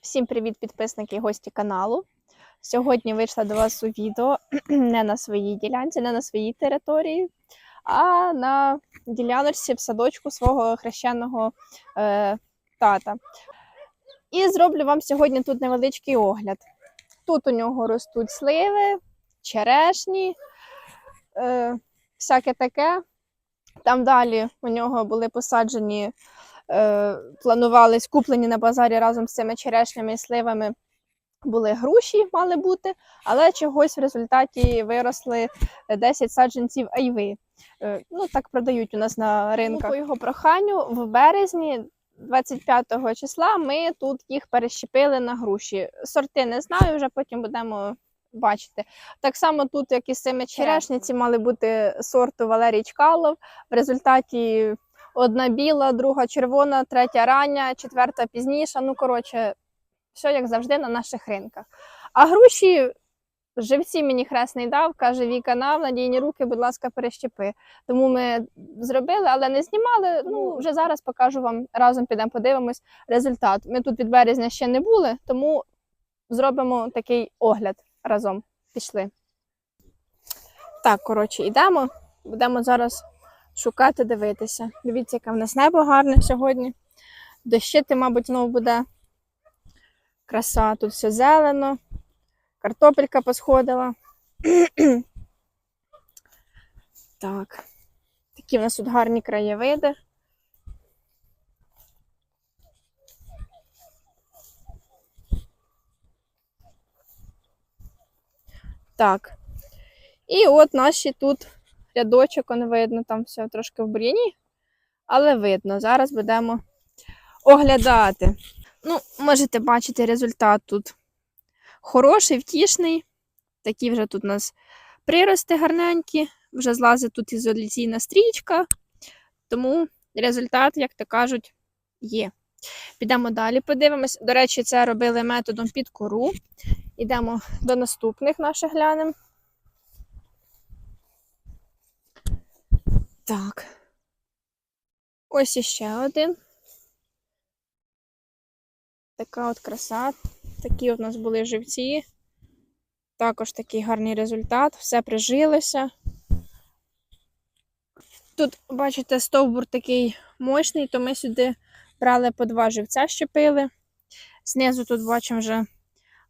Всім привіт, підписники і гості каналу. Сьогодні вийшла до вас у відео не на своїй ділянці, не на своїй території, а на діляночці в садочку свого хрещеного е, тата. І зроблю вам сьогодні тут невеличкий огляд. Тут у нього ростуть сливи, черешні, е, всяке таке. Там далі у нього були посаджені планувались куплені на базарі разом з цими черешнями і сливами. Були груші, мали бути, але чогось в результаті виросли 10 саджанців айви. Е, Ну, так продають у нас на ринках. По його проханню в березні, 25 числа, ми тут їх перещепили на груші. Сорти не знаю, вже потім будемо бачити. Так само тут, як і з цими черешниці, мали бути сорту Валерій Чкалов. В результаті Одна біла, друга червона, третя рання, четверта пізніша. Ну, коротше, все як завжди на наших ринках. А груші живці мені хресний дав, каже Віка на надійні руки, будь ласка, перещепи. Тому ми зробили, але не знімали. Ну, вже зараз покажу вам разом підемо подивимось результат. Ми тут від березня ще не були, тому зробимо такий огляд разом. Пішли. Так, коротше, йдемо. Будемо зараз шукати, дивитися. Дивіться, яке в нас небо гарне сьогодні. Дощити, мабуть, знову буде краса. Тут все зелено, картопелька посходила. так, такі в нас тут гарні краєвиди. Так. І от наші тут рядочок, он видно, там все трошки в бур'яні, але видно. Зараз будемо оглядати. Ну, можете бачити результат тут хороший, втішний. Такі вже тут у нас прирости гарненькі, вже злазить тут ізоляційна стрічка, тому результат, як то кажуть, є. Підемо далі, подивимось. До речі, це робили методом під кору. Йдемо до наступних наших глянемо. Так. Ось іще один. Така от краса. Такі от у нас були живці. Також такий гарний результат. Все прижилося. Тут, бачите, стовбур такий мощний, то ми сюди брали по два живця, щепили. Знизу тут бачимо вже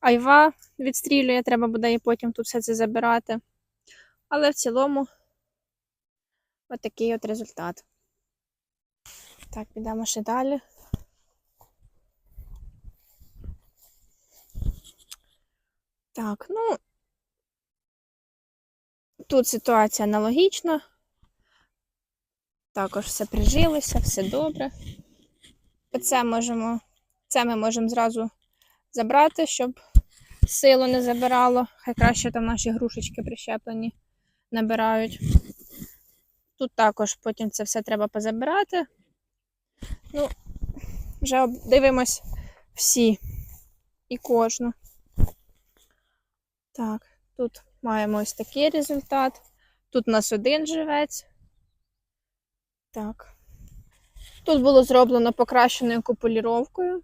айва відстрілює, треба буде і потім тут все це забирати. Але в цілому Ось такий от результат. Так, підемо ще далі. Так, ну, тут ситуація аналогічна. Також все прижилося, все добре. Оце можемо, це ми можемо зразу забрати, щоб силу не забирало. Хай краще там наші грушечки прищеплені набирають. Тут також потім це все треба позабирати. Ну, вже дивимось всі і кожну. Так, тут маємо ось такий результат. Тут у нас один живець. Так. Тут було зроблено покращеною куполіровкою.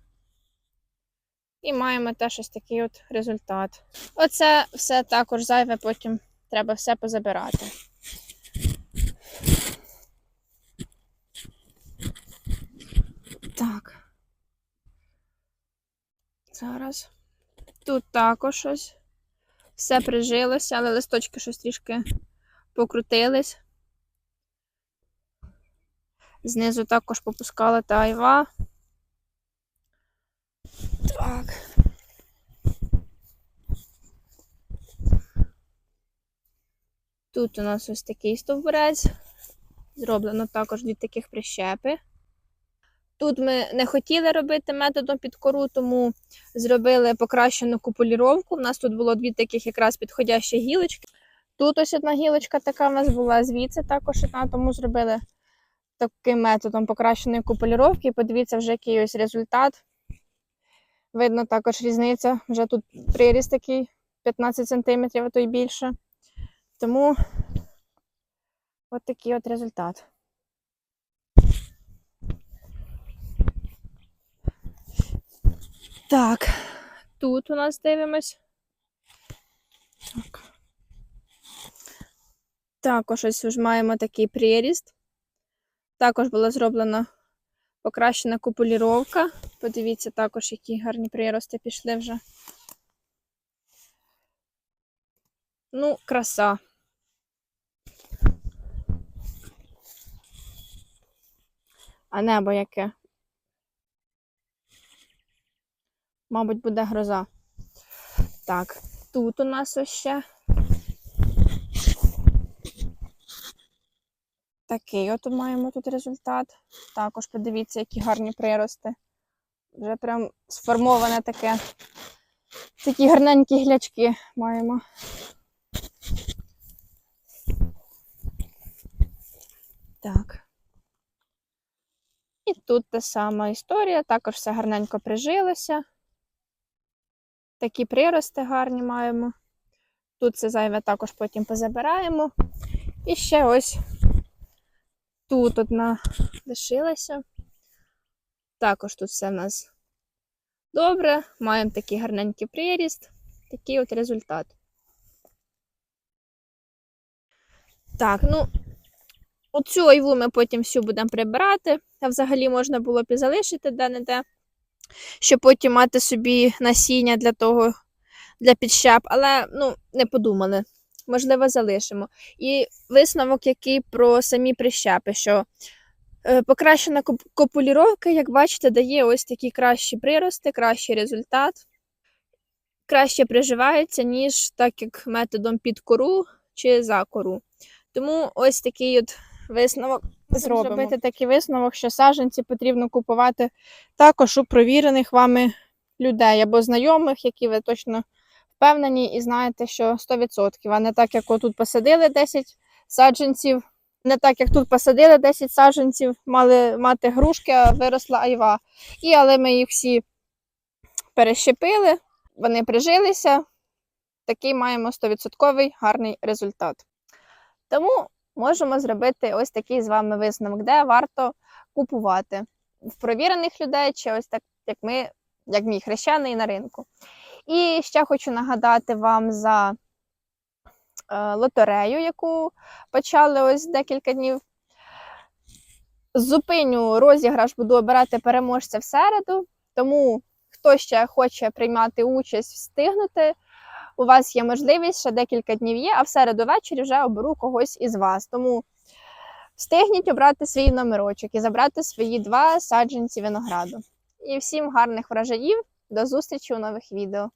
І маємо теж ось такий от результат. Оце все також зайве, потім треба все позабирати. Так. Зараз. Тут також щось. Все прижилося, але листочки щось трішки покрутились. Знизу також попускала та айва. Так. Тут у нас ось такий стовбурець. Зроблено також дві таких прищепи. Тут ми не хотіли робити методом під кору, тому зробили покращену куполіровку. У нас тут було дві таких якраз підходящі гілочки. Тут ось одна гілочка така в нас була, звідси також одна, тому зробили таким методом покращеної куполіровки. Подивіться, вже який ось результат. Видно також різниця. Вже тут приріст такий 15 см, а то й більше. Тому от такий от результат. Так, тут у нас дивимось. Так. Також ось вже маємо такий приріст. Також була зроблена покращена купуліровка. Подивіться також, які гарні прирости пішли вже. Ну, краса. А небо яке? Мабуть, буде гроза. Так, тут у нас ось ще. Такий от маємо тут результат. Також подивіться, які гарні прирости. Вже прям сформоване таке. Такі гарненькі глячки маємо. Так. І тут та сама історія, також все гарненько прижилося. Такі прирости гарні маємо. Тут це зайве також потім позабираємо. І ще ось тут одна лишилася. Також тут все в нас добре. Маємо такий гарненький приріст, такий от результат. Так, ну, оцю айву ми потім всю будемо прибирати. А взагалі можна було б і залишити де-не-де, щоб потім мати собі насіння для того, для підщеп, але ну, не подумали. Можливо, залишимо. І висновок, який про самі прищепи, що е, покращена коп- копуліровка, як бачите, дає ось такі кращі прирости, кращий результат. Краще приживається, ніж так як методом під кору чи за кору. Тому ось такий от висновок зробимо. Зробити такий висновок, що саджанці потрібно купувати також у провірених вами людей або знайомих, які ви точно впевнені і знаєте, що 100%, а не так, як отут посадили 10 саджанців, не так, як тут посадили 10 саджанців, мали мати грушки, а виросла айва. І але ми їх всі перещепили, вони прижилися. Такий маємо 100% гарний результат. Тому можемо зробити ось такий з вами висновок, де варто купувати в провірених людей, чи ось так, як ми, як мій хрещений на ринку. І ще хочу нагадати вам за е, лотерею, яку почали ось декілька днів. Зупиню розіграш, буду обирати переможця в середу. Тому хто ще хоче приймати участь, встигнути. У вас є можливість, ще декілька днів є, а в середу ввечері вже оберу когось із вас. Тому встигніть обрати свій номерочок і забрати свої два саджанці винограду. І всім гарних врожаїв! До зустрічі у нових відео!